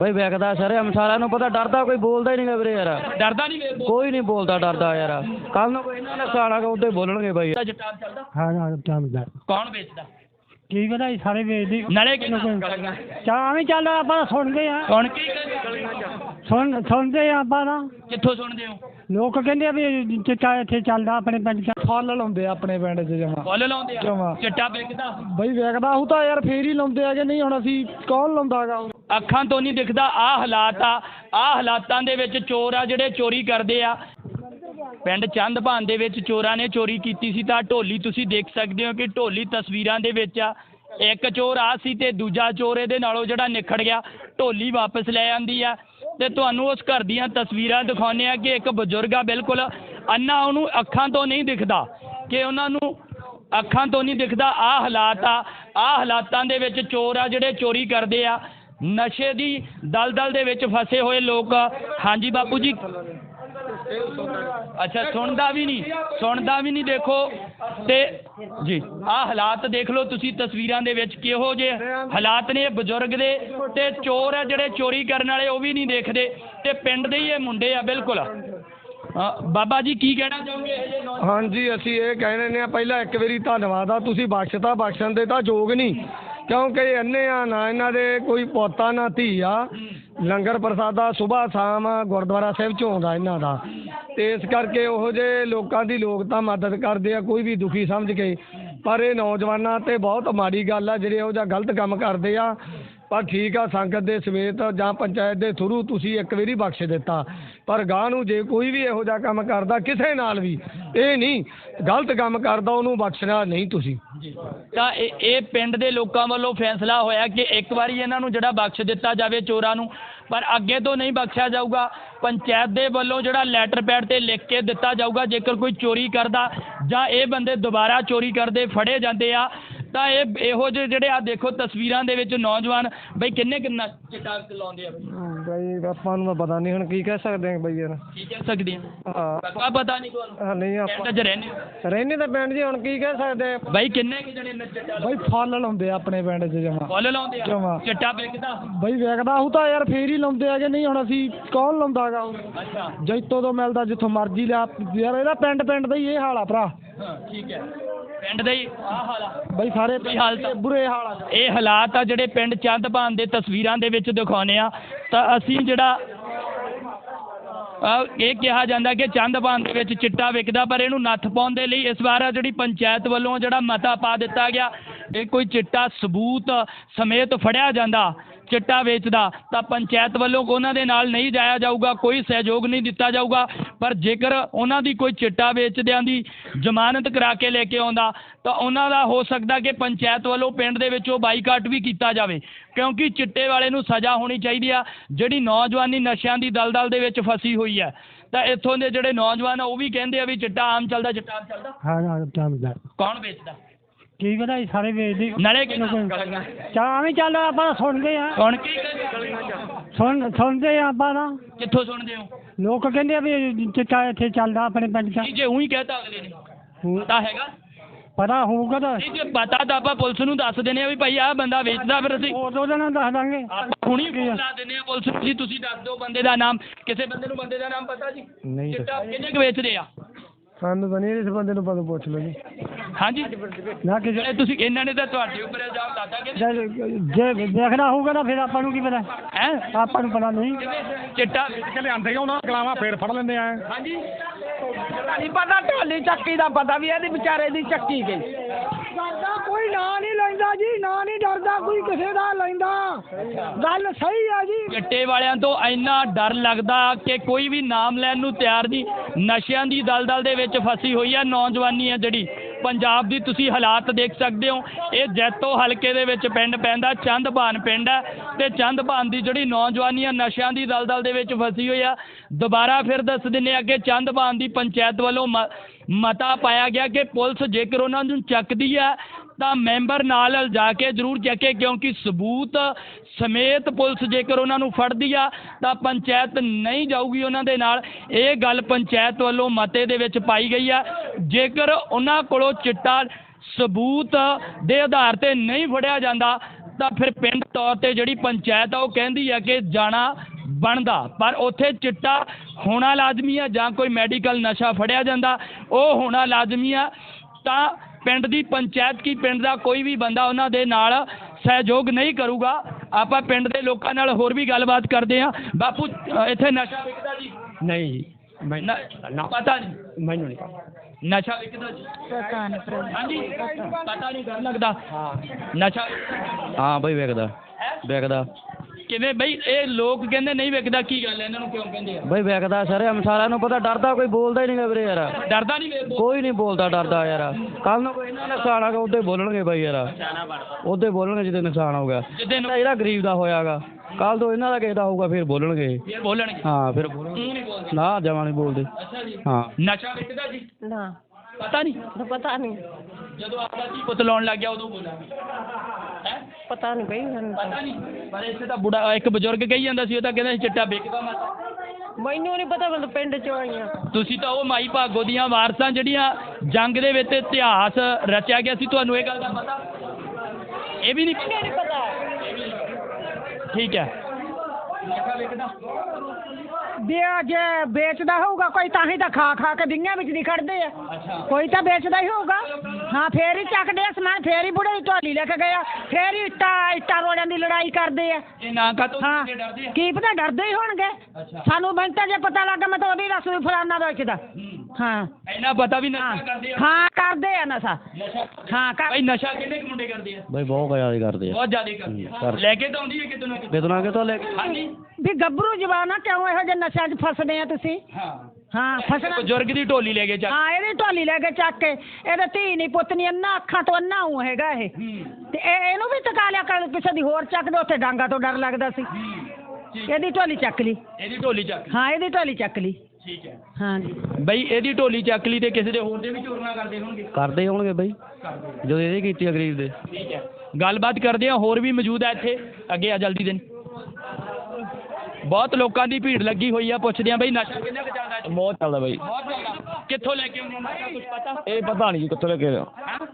ਬਈ ਵੇਖਦਾ ਸਾਰੇ ਸਾਰਿਆਂ ਨੂੰ ਪਤਾ ਡਰਦਾ ਕੋਈ ਬੋਲਦਾ ਹੀ ਨਹੀਂਗਾ ਵੀਰੇ ਯਾਰ। ਡਰਦਾ ਨਹੀਂ ਵੇ ਕੋਈ ਨਹੀਂ ਬੋਲਦਾ ਡਰਦਾ ਯਾਰ। ਕੱਲ ਨੂੰ ਕੋਈ ਇਹਨਾਂ ਨੇ ਸਾਣਾ ਉਹਦੇ ਬੋਲਣਗੇ ਬਈ। ਚੱਲਦਾ। ਹਾਂ ਹਾਂ ਚੱਲਦਾ ਕੌਣ ਵੇਚਦਾ? ਕੀ ਪਤਾ ਜੀ ਸਾਰੇ ਵੇਚਦੇ ਨਾਲੇ ਕਿਹਨਾਂ ਚਾਹ ਵੀ ਚੱਲ ਆਪਾਂ ਤਾਂ ਸੁਣਦੇ ਆ ਕੌਣ ਕੀ ਸੁਣ ਸੁਣਦੇ ਆ ਆਪਾਂ ਤਾਂ ਕਿੱਥੋਂ ਸੁਣਦੇ ਹੋ? ਲੋਕ ਕਹਿੰਦੇ ਆ ਵੀ ਚਿੱਟਾ ਇੱਥੇ ਚੱਲਦਾ ਆਪਣੇ ਪਿੰਡ ਚ। ਫਲ ਲਾਉਂਦੇ ਆ ਆਪਣੇ ਪਿੰਡ 'ਚ ਜਮਾ। ਫੁੱਲ ਲਾਉਂਦੇ ਆ। ਚਿੱਟਾ ਵੇਚਦਾ ਬਈ ਵੇਖਦਾ ਉਹ ਤਾਂ ਯਾਰ ਫੇਰ ਹੀ ਲਾਉਂਦੇ ਆ ਕਿ ਨਹੀਂ? ਹੁਣ ਅਸੀਂ ਕੌਣ ਲਾਉਂਦਾਗਾ ਅੱਖਾਂ ਤੋਂ ਨਹੀਂ ਦਿਖਦਾ ਆ ਹਾਲਾਤ ਆ ਆ ਹਾਲਾਤਾਂ ਦੇ ਵਿੱਚ ਚੋਰ ਆ ਜਿਹੜੇ ਚੋਰੀ ਕਰਦੇ ਆ। ਪਿੰਡ ਚੰਦਭਾਨ ਦੇ ਵਿੱਚ ਚੋਰਾਂ ਨੇ ਚੋਰੀ ਕੀਤੀ ਸੀ, ਤਾਂ ਢੋਲੀ ਤੁਸੀਂ ਦੇਖ ਸਕਦੇ ਹੋ ਕਿ ਢੋਲੀ ਤਸਵੀਰਾਂ ਦੇ ਵਿੱਚ ਆ। ਇੱਕ ਚੋਰ ਆ ਸੀ ਤੇ ਦੂਜਾ ਚੋਰ ਇਹਦੇ ਨਾਲੋਂ ਜਿਹੜਾ ਨਿਖੜ ਗਿਆ, ਢੋਲੀ ਵਾਪਸ ਲੈ ਆਂਦੀ ਆ। ਤੇ ਤੁਹਾਨੂੰ ਉਸ ਘਰ ਦੀਆਂ ਤਸਵੀਰਾਂ ਦਿਖਾਉਂਦੇ ਆ ਕਿ ਇੱਕ ਬਜ਼ੁਰਗ ਆ, ਬਿਲਕੁਲ ਅੰਨਾ ਉਹਨੂੰ ਅੱਖਾਂ ਤੋਂ ਨਹੀਂ ਦਿਖਦਾ, ਕਿ ਉਹਨਾਂ ਨੂੰ ਅੱਖਾਂ ਤੋਂ ਨਹੀਂ ਦਿਖਦਾ ਆ ਹਾਲਾਤ ਆ ਆ ਹਾਲਾਤਾਂ ਦੇ ਵਿੱਚ ਚੋਰ ਆ ਜਿਹੜੇ ਚੋਰੀ ਕਰਦੇ ਆ। ਨਸ਼ੇ ਦੀ ਦਲਦਲ ਦੇ ਵਿੱਚ ਫਸੇ ਹੋਏ ਲੋਕ। ਹਾਂਜੀ ਬਾਪੂ ਜੀ। ਅੱਛਾ, ਸੁਣਦਾ ਵੀ ਨਹੀਂ, ਸੁਣਦਾ ਵੀ ਨਹੀਂ, ਦੇਖੋ। ਤੇ ਜੀ ਆਹ ਹਾਲਾਤ ਦੇਖ ਲਓ ਤੁਸੀਂ ਤਸਵੀਰਾਂ ਦੇ ਵਿੱਚ ਕਿਹੋ ਜੇ ਹਾਲਾਤ ਨੇ ਬਜ਼ੁਰਗ ਦੇ ਤੇ ਚੋਰ ਆ ਜਿਹੜੇ ਚੋਰੀ ਕਰਨ ਵਾਲੇ, ਉਹ ਵੀ ਨਹੀਂ ਦੇਖਦੇ। ਤੇ ਪਿੰਡ ਦੇ ਹੀ ਇਹ ਮੁੰਡੇ ਆ, ਬਿਲਕੁਲ। ਬਾਬਾ ਜੀ ਕੀ ਕਹਿਣਾ ਚਾਹੋਗੇ? ਹਾਂਜੀ, ਅਸੀਂ ਇਹ ਕਹਿ ਰਹੇ ਨੇ ਪਹਿਲਾਂ ਇੱਕ ਵਾਰੀ ਧੰਨਵਾਦ ਆ। ਤੁਸੀਂ ਬਖਸ਼ਤਾ ਬਖਸ਼ਣ ਦੇ ਤਾਂ ਯੋਗ ਨਹੀਂ। ਕਿਉਂਕਿ ਇਹ ਅੰਨੇ ਆ ਨਾ ਇਹਨਾਂ ਦੇ ਕੋਈ ਪੋਤਾ ਨਾ ਧੀ ਆ। ਲੰਗਰ ਪ੍ਰਸਾਦਾ ਸਵੇਰ ਸ਼ਾਮ ਗੁਰਦੁਆਰਾ ਸਾਹਿਬ ਚ ਆਉਂਦਾ ਇਹਨਾਂ ਦਾ। ਤੇ ਇਸ ਕਰਕੇ ਉਹੋ ਜੇ ਲੋਕਾਂ ਦੀ ਲੋਕ ਤਾਂ ਮਦਦ ਕਰਦੇ ਆ, ਕੋਈ ਵੀ ਦੁਖੀ ਸਮਝ ਕੇ। ਪਰ ਇਹ ਨੌਜਵਾਨਾਂ ਤੇ ਬਹੁਤ ਮਾੜੀ ਗੱਲ ਆ, ਜਿਹੜੇ ਉਹ ਜਿਹਾ ਗਲਤ ਕੰਮ ਕਰਦੇ ਆ। ਪਰ ਠੀਕ ਆ, ਸੰਗਤ ਦੇ ਸਮੇਤ ਜਾਂ ਪੰਚਾਇਤ ਦੇ ਥਰੂ ਤੁਸੀਂ ਇੱਕ ਵਾਰੀ ਬਖਸ਼ ਦਿੱਤਾ। ਪਰ ਗਾਂ ਨੂੰ ਜੇ ਕੋਈ ਵੀ ਇਹੋ ਜਿਹਾ ਕੰਮ ਕਰਦਾ, ਕਿਸੇ ਨਾਲ ਵੀ, ਇਹ ਨਹੀਂ, ਗਲਤ ਕੰਮ ਕਰਦਾ, ਉਹਨੂੰ ਬਖਸ਼ਣਾ ਨਹੀਂ ਤੁਸੀਂ। ਤਾਂ ਇਹ ਇਹ ਪਿੰਡ ਦੇ ਲੋਕਾਂ ਵੱਲੋਂ ਫੈਸਲਾ ਹੋਇਆ ਕਿ ਇੱਕ ਵਾਰੀ ਇਹਨਾਂ ਨੂੰ ਜਿਹੜਾ ਬਖਸ਼ ਦਿੱਤਾ ਜਾਵੇ ਚੋਰਾਂ ਨੂੰ, ਪਰ ਅੱਗੇ ਤੋਂ ਨਹੀਂ ਬਖਸ਼ਿਆ ਜਾਊਗਾ। ਪੰਚਾਇਤ ਦੇ ਵੱਲੋਂ ਜਿਹੜਾ ਲੈਟਰ ਪੈਡ ਤੇ ਲਿਖ ਕੇ ਦਿੱਤਾ ਜਾਊਗਾ, ਜੇਕਰ ਕੋਈ ਚੋਰੀ ਕਰਦਾ ਜਾਂ ਇਹ ਬੰਦੇ ਦੁਬਾਰਾ ਚੋਰੀ ਕਰਦੇ, ਫੜੇ ਜਾਂਦੇ ਆ ਤਾਂ ਇਹ ਇਹੋ ਜਿਹੇ ਜਿਹੜੇ ਆ ਦੇਖੋ ਤਸਵੀਰਾਂ ਦੇ ਵਿੱਚ ਨੌਜਵਾਨ ਬਈ ਕਿੰਨੇ ਕਿੰਨਾ ਚਿੱਟਾ ਲਾਉਂਦੇ ਆ ਬਈ। ਬਈ ਆਪਾਂ ਨੂੰ ਤਾਂ ਪਤਾ ਨਹੀਂ ਹੁਣ ਕੀ ਕਹਿ ਸਕਦੇ ਆ ਬਈ ਯਾਰ। ਕੀ ਕਹਿ ਸਕਦੇ ਆ? ਹਾਂ। ਪਤਾ ਪਤਾ ਨਹੀਂ ਤੁਹਾਨੂੰ। ਨਹੀਂ ਪਿੰਡ 'ਚ ਰਹਿੰਦੇ ਹੋ। ਰਹਿੰਦੇ ਤਾਂ ਪਿੰਡ ਜੀ ਹੁਣ ਕੀ ਕਹਿ ਸਕਦੇ ਆ ਬਈ ਕਿੰਨੇ ਕਿ ਜਣੇ ਨੇ ਚਿੱਟਾ ਬਈ ਫਲ ਲਾਉਂਦੇ ਆ ਆਪਣੇ ਪਿੰਡ 'ਚ ਜਮਾ। ਫੁੱਲ ਲਾਉਂਦੇ ਆ? ਜਮਾਂ। ਚਿੱਟਾ ਵੇਚਦਾ ਬਈ ਵੇਖਦਾ ਉਹ ਤਾਂ ਯਾਰ ਫੇਰ ਹੀ ਲਾਉਂਦੇ ਆ ਕਿ ਨਹੀਂ ਹੁਣ ਅਸੀਂ ਕੌਣ ਲਾਉਂਦਾਗਾ ਅੱਛਾ। ਜੈਤੋ ਤੋਂ ਮਿਲਦਾ ਜਿੱਥੋਂ ਮਰਜ਼ੀ ਲਿਆ ਯਾਰ ਇਹਦਾ ਪਿੰਡ ਪਿੰਡ ਦਾ ਹੀ ਇਹ ਹਾਲ ਆ ਭਰਾ। ਹਾਂ ਠੀਕ ਹੈ। ਪਿੰਡ ਦੇ ਬਈ ਸਾਰੇ ਬਈ ਹਾਲ ਤਾਂ- ਬੁਰੇ ਹਾਲ ਆ। ਇਹ ਹਾਲਾਤ ਆ ਜਿਹੜੇ ਪਿੰਡ ਚੰਦਪਾਨ ਦੇ ਤਸਵੀਰਾਂ ਦੇ ਵਿੱਚ ਦਿਖਾਉਨੇ ਆ। ਤਾਂ ਅਸੀਂ ਜਿਹੜਾ ਇਹ ਕਿਹਾ ਜਾਂਦਾ ਕਿ ਚੰਦਪਾਨ ਦੇ ਵਿੱਚ ਚਿੱਟਾ ਵਿਕਦਾ ਪਰ ਇਹਨੂੰ ਨੱਥ ਪਾਉਣ ਦੇ ਲਈ ਇਸ ਵਾਰ ਜਿਹੜੀ ਪੰਚਾਇਤ ਵੱਲੋਂ ਜਿਹੜਾ ਮਤਾ ਪਾ ਦਿੱਤਾ ਗਿਆ ਇਹ ਕੋਈ ਚਿੱਟਾ ਸਬੂਤ ਸਮੇਤ ਫੜਿਆ ਜਾਂਦਾ। ਚਿੱਟਾ ਵੇਚਦਾ ਤਾਂ ਪੰਚਾਇਤ ਵੱਲੋਂ ਉਹਨਾਂ ਦੇ ਨਾਲ ਨਹੀਂ ਜਾਇਆ ਜਾਊਗਾ ਕੋਈ ਸਹਿਯੋਗ ਨਹੀਂ ਦਿੱਤਾ ਜਾਊਗਾ। ਪਰ ਜੇਕਰ ਉਹਨਾਂ ਦੀ ਕੋਈ ਚਿੱਟਾ ਵੇਚਦਿਆਂ ਦੀ ਜ਼ਮਾਨਤ ਕਰਾ ਕੇ ਲੈ ਕੇ ਆਉਂਦਾ ਤਾਂ ਉਹਨਾਂ ਦਾ ਹੋ ਸਕਦਾ ਕਿ ਪੰਚਾਇਤ ਵੱਲੋਂ ਪਿੰਡ ਦੇ ਵਿੱਚੋਂ ਬਾਈਕਾਟ ਵੀ ਕੀਤਾ ਜਾਵੇ। ਕਿਉਂਕਿ ਚਿੱਟੇ ਵਾਲੇ ਨੂੰ ਸਜ਼ਾ ਹੋਣੀ ਚਾਹੀਦੀ ਆ ਜਿਹੜੀ ਨੌਜਵਾਨੀ ਨਸ਼ਿਆਂ ਦੀ ਦਲਦਲ ਦੇ ਵਿੱਚ ਫਸੀ ਹੋਈ ਹੈ। ਤਾਂ ਇੱਥੋਂ ਦੇ ਜਿਹੜੇ ਨੌਜਵਾਨ ਆ ਉਹ ਵੀ ਕਹਿੰਦੇ ਆ ਵੀ ਚਿੱਟਾ ਆਮ ਚੱਲਦਾ ਚਿੱਟਾ ਆਮ ਚੱਲਦਾ। ਹਾਂ ਹਾਂ ਚੱਲਦਾ। ਕੌਣ ਵੇਚਦਾ? ਕੀ ਪਤਾ ਜੀ ਸਾਰੇ ਵੇਚਦੇ ਨਾਲੇ ਕਿਹਨਾਂ ਚਾਹ ਵੀ ਚੱਲ ਆਪਾਂ ਸੁਣਦੇ ਆ। ਕੌਣ ਕੀ ਸੁਣ ਸੁਣਦੇ ਆ ਆਪਾਂ ਤਾਂ। ਕਿੱਥੋਂ ਸੁਣਦੇ ਹੋ? ਲੋਕ ਕਹਿੰਦੇ ਆ ਵੀ ਚਿੱਟਾ ਇੱਥੇ ਚੱਲਦਾ ਆਪਣੇ ਪਿੰਡ ਚ। ਨਹੀਂ ਜੇ ਉਹੀ ਕਹਤਾ ਅਗਲੇ ਨੇ ਪਤਾ ਹੈਗਾ? ਪਤਾ ਹੋਊਗਾ ਤਾਂ। ਨਹੀਂ ਜੇ ਪਤਾ ਤਾਂ ਆਪਾਂ ਪੁਲਿਸ ਨੂੰ ਦੱਸ ਦਿੰਦੇ ਆ ਵੀ ਭਾਈ ਆਹ ਬੰਦਾ ਵੇਚਦਾ ਫਿਰ ਅਸੀਂ ਉਹ ਉਹਦੇ ਨਾਲ ਦੱਸ ਦਾਂਗੇ। ਆਪਾਂ ਹੁਣੀ ਫੋਨ ਲਾ ਦਿੰਦੇ ਆ ਪੁਲਿਸ ਨੂੰ। ਜੀ ਤੁਸੀਂ ਦੱਸ ਦਿਓ ਬੰਦੇ ਦਾ ਨਾਮ। ਕਿਸੇ ਬੰਦੇ ਨੂੰ ਬੰਦੇ ਦਾ ਨਾਮ ਪਤਾ ਜੀ? ਨਹੀਂ ਚਿੱਟਾ ਕਿੰਨੇ ਕੁ ਵੇਚਦੇ ਆ? ਸਾਨੂੰ ਤਾਂ ਨਹੀਂ ਇਸ ਬੰਦੇ ਨੂੰ ਪਤਾ ਪੁੱਛ ਲਓ ਜੀ। ਹਾਂਜੀ। ਨਾ ਕਿਸੇ ਇਹ ਤੁਸੀਂ ਇਹਨਾਂ ਨੇ ਤਾਂ ਤੁਹਾਡੇ ਉੱਪਰ ਇਲਜ਼ਾਮ ਲਾਤਾ ਕਿ ਜੇ ਜੇ ਦੇਖਣਾ ਹੋਊਗਾ ਤਾਂ ਫਿਰ ਆਪਾਂ ਨੂੰ ਕੀ ਪਤਾ? ਹੈ? ਆਪਾਂ ਨੂੰ ਪਤਾ ਨਹੀਂ। ਚਿੱਟਾ ਕਿ ਲਿਆਂਦੇ ਉਹਨਾਂ ਕਲਾਵਾ ਫੇਰ ਫੜ ਲੈਂਦੇ ਆ। ਹਾਂਜੀ। ਨਹੀਂ ਪਤਾ ਢੋਲੀ ਚੱਕੀ ਦਾ ਪਤਾ ਵੀ ਇਹਦੀ ਵਿਚਾਰੇ ਦੀ ਚੱਕੀ ਗਈ। ਨਾਂ ਨਹੀਂ ਲੈਂਦਾ ਜੀ ਨਾਂ ਨਹੀਂ ਡਰਦਾ ਕੋਈ ਕਿਸੇ ਦਾ ਲੈਂਦਾ। ਗੱਲ ਸਹੀ ਆ ਜੀ। ਚਿੱਟੇ ਵਾਲਿਆਂ ਤੋਂ ਇੰਨਾ ਡਰ ਲੱਗਦਾ ਕਿ ਕੋਈ ਵੀ ਨਾਮ ਲੈਣ ਨੂੰ ਤਿਆਰ ਨਹੀਂ। ਨਸ਼ਿਆਂ ਦੀ ਦਲਦਲ ਦੇ ਵਿੱਚ ਫਸੀ ਹੋਈ ਹੈ ਨੌਜਵਾਨੀ ਹੈ ਜਿਹੜੀ। ਪੰਜਾਬ ਦੀ ਤੁਸੀਂ ਹਾਲਾਤ ਦੇਖ ਸਕਦੇ ਹੋ। ਇਹ ਜੈਤੋ ਹਲਕੇ ਦੇ ਵਿੱਚ ਪਿੰਡ ਪੈਂਦਾ ਚੰਦਭਾਨ ਪਿੰਡ ਹੈ ਤੇ ਚੰਦਭਾਨ ਦੀ ਜਿਹੜੀ ਨੌਜਵਾਨੀ ਹੈ ਨਸ਼ਿਆਂ ਦੀ ਦਲਦਲ ਦੇ ਵਿੱਚ ਫਸੀ ਹੋਈ ਆ। ਦੁਬਾਰਾ ਫਿਰ ਦੱਸ ਦਿੰਨੇ ਆ ਕਿ ਚੰਦਭਾਨ ਦੀ ਪੰਚਾਇਤ ਵੱਲੋਂ ਮਤਾ ਪਾਇਆ ਗਿਆ ਕਿ ਪੁਲਿਸ ਜੇਕਰ ਉਹਨਾਂ ਨੂੰ ਚੱਕਦੀ ਹੈ ਤਾਂ ਮੈਂਬਰ ਨਾਲ ਜਾ ਕੇ ਜ਼ਰੂਰ ਚੱਕੇ ਕਿਉਂਕਿ ਸਬੂਤ ਸਮੇਤ ਪੁਲਿਸ ਜੇਕਰ ਉਹਨਾਂ ਨੂੰ ਫੜਦੀ ਆ, ਤਾਂ ਪੰਚਾਇਤ ਨਹੀਂ ਜਾਊਗੀ ਉਹਨਾਂ ਦੇ ਨਾਲ। ਇਹ ਗੱਲ ਪੰਚਾਇਤ ਵੱਲੋਂ ਮਤੇ ਦੇ ਵਿੱਚ ਪਾਈ ਗਈ ਆ। ਜੇਕਰ ਉਹਨਾਂ ਕੋਲੋਂ ਚਿੱਟਾ ਸਬੂਤ ਦੇ ਆਧਾਰ ਤੇ ਨਹੀਂ ਫੜਿਆ ਜਾਂਦਾ, ਤਾਂ ਫਿਰ ਪਿੰਡ ਤੌਰ ਤੇ ਜਿਹੜੀ ਪੰਚਾਇਤ ਆ, ਉਹ ਕਹਿੰਦੀ ਆ ਕਿ ਜਾਣਾ ਬਣਦਾ। ਪਰ ਉੱਥੇ ਚਿੱਟਾ ਹੋਣਾ ਲਾਜ਼ਮੀ ਆ ਜਾਂ ਕੋਈ ਮੈਡੀਕਲ ਨਸ਼ਾ ਫੜਿਆ ਜਾਂਦਾ, ਉਹ ਹੋਣਾ ਲਾਜ਼ਮੀ ਆ, ਤਾਂ ਪਿੰਡ ਦੀ ਪੰਚਾਇਤ ਕੀ ਪਿੰਡ ਦਾ ਕੋਈ ਵੀ ਬੰਦਾ ਉਹਨਾਂ ਦੇ ਨਾਲ ਸਹਿਯੋਗ ਨਹੀਂ ਕਰੂਗਾ। ਆਪਾਂ ਪਿੰਡ ਦੇ ਲੋਕਾਂ ਨਾਲ ਹੋਰ ਵੀ ਗੱਲਬਾਤ ਕਰਦੇ ਆ ਬਾਪੂ ਇੱਥੇ ਨਸ਼ਾ ਵਿਕਦਾ ਜੀ? ਨਹੀਂ ਜੀ ਮੈਂ ਨ- ਪਤਾ ਨਹੀਂ। ਮੈਨੂੰ ਨਹੀਂ ਪਤਾ। ਨਸ਼ਾ ਵਿਕਦਾ ਜੀ? ਪਤਾ ਨਹੀਂ ਹਾਂਜੀ ਪਤਾ ਨਹੀਂ ਡਰ ਲੱਗਦਾ। ਹਾਂ। ਨਸ਼ਾ ਹਾਂ ਬਈ ਵਿਕਦਾ ਵਿਕਦਾ ਕਿਵੇਂ ਬਈ ਇਹ ਲੋਕ ਕਹਿੰਦੇ ਨਹੀਂ ਵਿਕਦਾ ਕੀ ਗੱਲ ਹੈ? ਇਹਨਾਂ ਨੂੰ ਕਿਉਂ ਕਹਿੰਦੇ ਆ? ਬਈ ਵਿਕਦਾ ਸਾਰੇ ਸਾਰਿਆਂ ਨੂੰ ਪਤਾ ਡਰਦਾ ਕੋਈ ਬੋਲਦਾ ਹੀ ਨਹੀਂ ਵੀਰੇ ਯਾਰ। ਡਰਦਾ ਨਹੀਂ ਵੇ ਕੋਈ ਨਹੀਂ ਬੋਲਦਾ ਡਰਦਾ ਯਾਰ। ਕੱਲ ਨੂੰ ਕੋਈ ਇਹਨਾਂ ਨੁਕਸਾਨ ਆਗਾ ਉਹਦੇ ਬੋਲਣਗੇ ਬਈ ਯਾਰ। ਉਹਦੇ ਬੋਲਣਗੇ ਜਿਹਦੇ ਨੁਕਸਾਨ ਨੂੰ ਜਿਹੜਾ ਗਰੀਬ ਦਾ ਹੋਇਆਗਾ। ਕੱਲ ਤੋਂ ਇਹਨਾਂ ਦਾ ਕਿਸੇ ਦਾ ਹੋਊਗਾ ਫਿਰ ਬੋਲਣਗੇ। ਫਿਰ ਬੋਲਣਗੇ। ਹਾਂ ਫਿਰ ਬੋਲਣਗੇ। ਨਾ ਜਮਾਂ ਨਹੀਂ ਬੋਲਦੇ। ਅੱਛਾ ਜੀ। ਹਾਂ। ਨਸ਼ਾ ਵਿਕਦਾ ਜੀ? ਨਾ। ਪਤਾ ਨਹੀਂ? ਪਤਾ ਨਹੀਂ। ਜਦੋਂ ਆਪਦਾ ਜੀ ਪੁੱਤ ਲਾਉਣ ਲੱਗ ਗਿਆ ਉਦੋਂ ਬੋਲਾਂਗੇ। ਪਤਾ ਨਹੀਂ ਬਈ ਸਾਨੂੰ ਪਤਾ ਨਹੀਂ ਪਰ ਇੱਥੇ ਤਾਂ ਬੁੜਾ ਇੱਕ ਬਜ਼ੁਰਗ ਕਹੀ ਜਾਂਦਾ ਸੀ ਉਹ ਤਾਂ ਕਹਿੰਦਾ ਸੀ ਚਿੱਟਾ ਵਿਕਦਾ ਮਾਤਾ ਮੈਨੂੰ ਨਹੀਂ ਪਤਾ ਮੈਂ ਤਾਂ ਪਿੰਡ ਚੋਂ ਆਈ ਆ ਤੁਸੀਂ ਤਾਂ ਉਹ ਮਾਈ ਭਾਗੋ ਦੀਆਂ ਵਾਰਸਾਂ ਜਿਹੜੀਆਂ ਜੰਗ ਦੇ ਵਿੱਚ ਇਤਿਹਾਸ ਰਚਿਆ ਗਿਆ ਸੀ ਤੁਹਾਨੂੰ ਇਹ ਗੱਲ ਦਾ ਪਤਾ? ਇਹ ਵੀ ਨਹੀਂ ਨਹੀਂ ਪਤਾ। ਠੀਕ ਹੈ। ਜੇ ਜੇ ਵੇਚਦਾ ਹੋਊਗਾ ਕੋਈ ਤਾਂ ਹੀ ਤਾਂ ਖਾ ਖਾ ਕੇ dingiਆਂ ਵਿੱਚ ਦੀ ਖੜਦੇ ਆ। ਕੋਈ ਤਾਂ ਵੇਚਦਾ ਹੀ ਹੋਊਗਾ। ਹਾਂ ਫੇਰ ਹੀ ਚੱਕਦੇ ਆ ਸਮਾਨ ਫੇਰ ਹੀ ਬੁੜੇ ਦੀ ਢੋਲੀ ਲੈ ਕੇ ਗਏ ਆ। ਫੇਰ ਹੀ ਇੱਟਾਂ ਇੱਟਾਂ ਰੋੜਿਆਂ ਦੀ ਲੜਾਈ ਕਰਦੇ ਆ। ਇਹ ਨਾ ਕਾ ਤੋਂ ਹਾਂ ਡਰਦੇ ਆ। ਕੀ ਪਤਾ ਡਰਦੇ ਹੀ ਹੋਣਗੇ। ਸਾਨੂੰ ਮੈਨੂੰ ਤਾਂ ਜੇ ਪਤਾ ਲੱਗਾ ਮੈਂ ਤਾਂ ਉਹਦੀ ਦੱਸ ਵੀ ਫਲਾਨਾ ਵੇਚਦਾ। ਹਾਂ। ਇਹਨਾਂ ਪਤਾ ਵੀ ਹਾਂ। ਨਸ਼ਾ ਕਰਦੇ ਆ। ਹਾਂ ਕਰਦੇ ਆ ਨਸ਼ਾ। ਨਸ਼ਾ ਹਾਂ ਕਰ ਭਾਈ ਨਸ਼ਾ ਕਿੰਨੇ ਕੁ ਮੁੰਡੇ ਕਰਦੇ ਆ? ਬਈ ਬਹੁਤ ਜ਼ਿਆਦਾ ਕਰਦੇ ਆ। ਬਹੁਤ ਜ਼ਿਆਦਾ ਕਰਦੇ ਆ। ਲੈ ਕੇ ਤਾਂ ਆਉਂਦੀ ਹੈ ਕਿਤੇ ਨਾ ਕਿਤੇ? ਕਿਤਨਾ ਕਿਤੋਂ ਲੈ ਕੇ। ਹਾਂਜੀ। ਵੀ ਗੱਭਰੂ ਜਵਾਨਾ ਕਿਉਂ ਇਹੋ ਜਿਹੇ ਨਸ਼ਿਆਂ 'ਚ ਫਸਦੇ ਆ ਤੁਸੀਂ? ਹਾਂ। ਹਾਂ ਫਸਣਾ ਬਜ਼ੁਰਗ ਦੀ ਢੋਲੀ ਲੈ ਕੇ ਚੱਕ। ਹਾਂ ਇਹਦੀ ਢੋਲੀ ਲੈ ਕੇ ਚੱਕ ਕੇ ਇਹਦੇ ਧੀ ਨਹੀਂ ਪੁੱਤ ਨਹੀਂ ਅੰਨਾ ਅੱਖਾਂ ਤੋਂ ਅੰਨਾ ਹੂੰ ਹੈਗਾ ਇਹ। ਤੇ ਇਹ ਇਹਨੂੰ ਵੀ ਟਕਾ ਲਿਆ ਕਰ ਕਿਸੇ ਦੀ ਹੋਰ ਚੱਕਦੇ ਉੱਥੇ ਡਾਂਗਾ ਤੋਂ ਡਰ ਲੱਗਦਾ ਸੀ। ਇਹਦੀ ਢੋਲੀ ਚੱਕ ਲਈ। ਇਹਦੀ ਢੋਲੀ ਚੱਕ ਹਾਂ ਇਹਦੀ ਢੋਲੀ ਚੱਕ ਲਈ। ਠੀਕ ਹੈ। ਹਾਂ ਜੀ ਬਈ ਇਹਦੀ ਢੋਲੀ ਚੱਕ ਲਈ ਤੇ ਕਿਸੇ ਦੇ ਹੋਰ ਦੇ ਵੀ ਚੋਰੀਆਂ ਕਰਦੇ ਹੋਣਗੇ। ਕਰਦੇ ਹੋਣਗੇ ਬਈ। ਜਦੋਂ ਇਹਦੇ ਕੀਤੀ ਆ ਗਰੀਬ ਦੇ। ਠੀਕ ਹੈ। ਗੱਲਬਾਤ ਕਰਦੇ ਆ ਹੋਰ ਵੀ ਮੌਜੂਦ ਹੈ ਇੱਥੇ। ਅੱਗੇ ਆ ਜਲਦੀ ਦਿਨ ਬਹੁਤ ਲੋਕਾਂ ਦੀ ਭੀੜ ਲੱਗੀ ਹੋਈ ਆ ਪੁੱਛਦੇ ਆ ਬਈ ਨਸ਼ਾ ਕਿੰਨਾ ਕੁ ਚੱਲਦਾ ਇੱਥੇ? ਬਹੁਤ ਚੱਲਦਾ ਬਈ। ਬਹੁਤ ਚੱਲਦਾ। ਕਿੱਥੋਂ ਲੈ ਕੇ ਆਉਂਦੇ ਨਸ਼ਾ ਕੁਝ ਪਤਾ? ਇਹ ਪਤਾ ਨਹੀਂ ਕਿੱਥੋਂ ਲੈ ਕੇ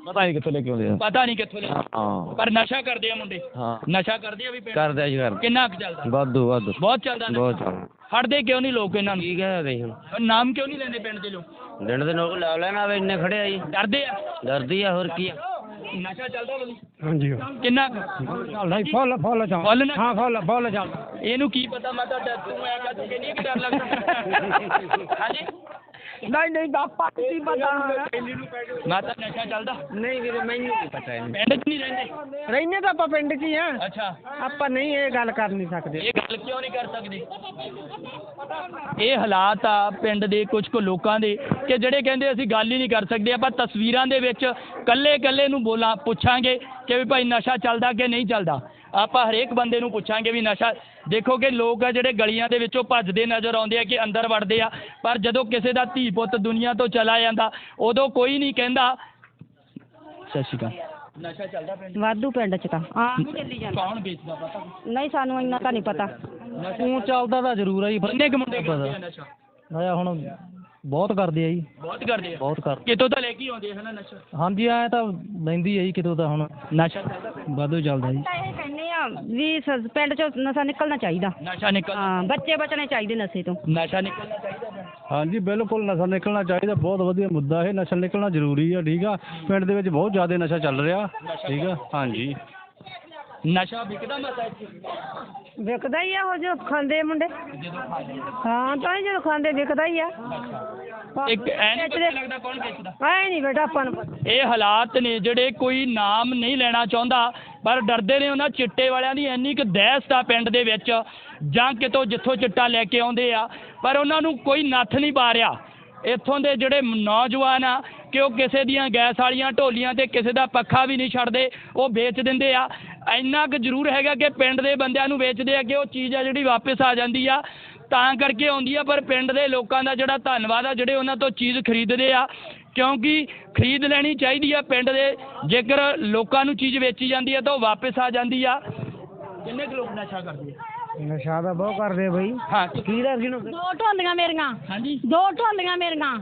ਪਤਾ ਨਹੀਂ ਕਿੱਥੋਂ ਲੈ ਕੇ ਆਉਂਦੇ ਆ ਪਤਾ ਨਹੀਂ ਕਿੱਥੋਂ ਲੈ ਕੇ ਹਾਂ। ਪਰ ਨਸ਼ਾ ਕਰਦੇ ਆ ਮੁੰਡੇ। ਹਾਂ। ਨਸ਼ਾ ਕਰਦੇ ਆ ਵੀ ਪਿੰਡ। ਕਰਦੇ ਆ ਜੀ ਕਰਦੇ। ਕਿੰਨਾ ਕੁ ਚੱਲਦਾ? ਵਾਧੂ ਵਾਧੂ। ਬਹੁਤ ਚੱਲਦਾ ਨਸ਼ਾ। ਬਹੁਤ ਚੱਲਦਾ। ਫੜਦੇ ਕਿਉਂ ਨਹੀਂ ਲੋਕ ਇਹਨਾਂ ਨੂੰ? ਕੀ ਕਹਿ ਰਹੀ ਹੁਣ ਨਾਮ ਕਿਉਂ ਨਹੀਂ ਲੈਂਦੇ ਪਿੰਡ ਦੇ ਲੋਕ? ਦਿਨ ਦੇ ਲੋਕ ਲਾ ਲੈਣਾ ਵੇ ਇੰਨੇ ਖੜੇ ਆ ਜੀ। ਡਰਦੇ ਆ? ਡਰਦੀ ਆ ਹੋਰ ਕੀ ਆ? ਨਸ਼ਾ ਚੱਲਦਾ ਬਲੀ ਹਾਂਜੀ। ਕਿੰਨਾ ਕੁ? ਚੱਲਦਾ ਫੁੱਲ ਫੁੱਲ ਚੱਲ ਫੁੱਲ ਨਾ? ਹਾਂ ਫੁੱਲ ਫੁੱਲ ਚੱਲ ਇਹਨੂੰ ਕੀ ਪਤਾ ਮੈਂ ਤਾਂ ਡਰ ਤੂੰ ਐ ਕਰ ਕਿ ਨਹੀਂ ਕਿ ਡਰ ਲੱਗਦਾ? ਹਾਂਜੀ? ਨਹੀਂ ਨਹੀਂ ਬਾਪਾ ਕੀ ਪਤਾ ਮੈਂ ਤਾਂ ਨਸ਼ਾ ਚੱਲਦਾ। ਨਹੀਂ ਵੀਰੇ ਮੈਨੂੰ ਨਹੀਂ ਪਤਾ ਪਿੰਡ 'ਚ ਨਹੀਂ ਰਹਿੰਦੇ? ਰਹਿੰਦੇ ਤਾਂ ਆਪਾਂ ਪਿੰਡ 'ਚ ਹੀ ਆ। ਅੱਛਾ। ਆਪਾਂ ਨਹੀਂ ਇਹ ਗੱਲ ਕਰ ਨਹੀਂ ਸਕਦੇ। ਇਹ ਗੱਲ ਕਿਉਂ ਨਹੀਂ ਕਰ ਸਕਦੇ? ਇਹ ਹਾਲਾਤ ਆ ਪਿੰਡ ਦੇ ਕੁਝ ਕੁ ਲੋਕਾਂ ਦੇ ਕਿ ਜਿਹੜੇ ਕਹਿੰਦੇ ਅਸੀਂ ਗੱਲ ਹੀ ਨਹੀਂ ਕਰ ਸਕਦੇ ਆਪਾਂ ਤਸਵੀਰਾਂ ਦੇ ਵਿੱਚ ਕੱਲੇ ਕੱਲੇ ਨੂੰ ਬੋਲਾਂ ਪੁੱਛਾਂਗੇ ਕਿ ਵੀ ਭਾਈ ਨਸ਼ਾ ਚੱਲਦਾ ਕਿ ਨਹੀਂ ਚੱਲਦਾ। ਆਪਾਂ ਹਰੇਕ ਬੰਦੇ ਨੂੰ ਪੁੱਛਾਂਗੇ ਵੀ ਨਸ਼ਾ ਦੇਖੋ ਕਿ ਲੋਕ ਆ ਜਿਹੜੇ ਗਲੀਆਂ ਦੇ ਵਿੱਚੋਂ ਭੱਜਦੇ ਨਜ਼ਰ ਆਉਂਦੇ ਆ ਕਿ ਅੰਦਰ ਵੜਦੇ ਆ ਪਰ ਜਦੋਂ ਕਿਸੇ ਦਾ ਧੀ ਪੁੱਤ ਦੁਨੀਆ ਤੋਂ ਚਲਾ ਜਾਂਦਾ ਉਦੋਂ ਕੋਈ ਨਹੀਂ ਕਹਿੰਦਾ ਸਤਿ ਸ਼੍ਰੀ ਅਕਾਲ। ਨਸ਼ਾ ਚੱਲਦਾ ਪਿੰਡ ਵਾਧੂ ਪਿੰਡ ਚ ਤਾਂ। ਆਹ ਚੱਲੀ ਜਾਂਦਾ ਕੌਣ ਵੇਚਦਾ ਪਤਾ? ਨਹੀਂ ਸਾਨੂੰ ਇੰਨਾ ਤਾਂ ਨਹੀਂ ਪਤਾ। ਉਹ ਚੱਲਦਾ। ਤਾਂ ਜ਼ਰੂਰ ਆ ਜੀ ਕਿੰਨੇ ਕੁ ਮੁੰਡੇ ਕਰਦੇ ਆ ਨਸ਼ਾ? ਆਇਆ ਹੁਣ ਬਹੁਤ ਕਰਦੇ ਆ ਜੀ। ਬਹੁਤ ਕਰਦੇ ਆ? ਬਹੁਤ ਕਰ ਕਿਤੋਂ ਤਾਂ ਲੈ ਕੇ ਆਉਂਦੇ ਹਨਾ ਨਸ਼ਾ? ਹਾਂਜੀ ਐ ਤਾਂ ਲੈਂਦੀ ਆ ਜੀ ਕਿਤੋਂ ਤਾਂ ਹੁਣ ਨਸ਼ਾ ਚੱਲਦਾ ਪਿੰਡ। ਵਾਧੂ ਚੱਲਦਾ ਜੀ। ਵੀ ਸ- ਪਿੰਡ ਚੋਂ ਨਸ਼ਾ ਨਿਕਲਣਾ ਚਾਹੀਦਾ। ਨਸ਼ਾ ਨਿਕਲ ਹਾਂ ਬੱਚੇ ਬਚਣੇ ਚਾਹੀਦੇ ਨਸ਼ੇ ਤੋਂ। ਨਸ਼ਾ ਨਿਕਲਣਾ ਚਾਹੀਦਾ। ਹਾਂਜੀ ਬਿਲਕੁਲ ਨਸ਼ਾ ਨਿਕਲਣਾ ਚਾਹੀਦਾ ਬਹੁਤ ਵਧੀਆ ਮੁੱਦਾ ਇਹ ਨਸ਼ਾ ਨਿਕਲਣਾ ਜ਼ਰੂਰੀ ਆ ਠੀਕ ਆ। ਪਿੰਡ ਦੇ ਵਿੱਚ ਬਹੁਤ ਜ਼ਿਆਦਾ ਨਸ਼ਾ ਚੱਲ ਰਿਹਾ ਠੀਕ ਆ ਹਾਂਜੀ। ਨਸ਼ਾ ਵਿਕਦਾ ਮਸਾ ਇੱਥੇ ਵਿਕਦਾ ਹੀ ਆ ਉਹ ਜੋ ਖਾਂਦੇ ਮੁੰਡੇ। ਹਾਂ ਤਾਂ ਹੀ ਜਦੋਂ ਖਾਂਦੇ ਵਿਕਦਾ ਹੀ ਆ। ਇੱਕ ਐ ਨਹੀਂ ਪਤਾ ਲੱਗਦਾ ਕੌਣ ਵੇਚਦਾ। ਐ ਨਹੀਂ ਬੇਟਾ ਆਪਾਂ ਨੂੰ ਪਤਾ। ਇਹ ਹਾਲਾਤ ਨੇ ਜਿਹੜੇ ਕੋਈ ਨਾਮ ਨਹੀਂ ਲੈਣਾ ਚਾਹੁੰਦਾ। ਪਰ ਡਰਦੇ ਨੇ ਉਹਨਾਂ ਚਿੱਟੇ ਵਾਲਿਆਂ ਦੀ, ਇੰਨੀ ਕੁ ਦਹਿਸ਼ਤ ਆ ਪਿੰਡ ਦੇ ਵਿੱਚ, ਜਾਂ ਕਿਤੋਂ ਜਿੱਥੋਂ ਚਿੱਟਾ ਲੈ ਕੇ ਆਉਂਦੇ ਆ, ਪਰ ਉਹਨਾਂ ਨੂੰ ਕੋਈ ਨੱਥ ਨਹੀਂ ਪਾ ਰਿਹਾ ਇੱਥੋਂ ਦੇ ਜਿਹੜੇ ਨੌਜਵਾਨ ਆ, ਕਿ ਉਹ ਕਿਸੇ ਦੀਆਂ ਗੈਸ ਵਾਲੀਆਂ ਢੋਲੀਆਂ ਤੇ ਕਿਸੇ ਦਾ ਪੱਖਾ ਵੀ ਨਹੀਂ ਛੱਡਦੇ, ਉਹ ਵੇਚ ਦਿੰਦੇ ਆ। ਇੰਨਾ ਕੁ ਜ਼ਰੂਰ ਹੈਗਾ ਕਿ ਪਿੰਡ ਦੇ ਬੰਦਿਆਂ ਨੂੰ ਵੇਚਦੇ ਆ ਕਿ ਉਹ ਚੀਜ਼ ਆ ਜਿਹੜੀ ਵਾਪਸ ਆ ਜਾਂਦੀ ਆ, ਤਾਂ ਕਰਕੇ ਆਉਂਦੀ ਆ। ਪਰ ਪਿੰਡ ਦੇ ਲੋਕਾਂ ਦਾ ਜਿਹੜਾ ਧੰਨਵਾਦ ਆ, ਜਿਹੜੇ ਉਹਨਾਂ ਤੋਂ ਚੀਜ਼ ਖਰੀਦਦੇ ਆ ਕਿਉਂਕਿ ਖਰੀਦ ਲੈਣੀ ਚਾਹੀਦੀ ਆ ਪਿੰਡ ਦੇ ਜੇਕਰ ਲੋਕਾਂ ਨੂੰ ਚੀਜ਼ ਵੇਚੀ ਜਾਂਦੀ ਆ ਤਾਂ ਉਹ ਵਾਪਸ ਆ ਜਾਂਦੀ ਆ। ਕਿੰਨੇ ਕੁ ਲੋਕ ਨਸ਼ਾ ਕਰਦੇ ਆ? ਨਸ਼ਾ ਤਾਂ ਬਹੁਤ ਕਰਦੇ ਬਈ। ਹਾਂ ਕੀ ਦਾ ਸੀ ਦੋ ਢੋਲੀਆਂ ਮੇਰੀਆਂ। ਹਾਂਜੀ। ਦੋ ਢੋਲੀਆਂ ਮੇਰੀਆਂ।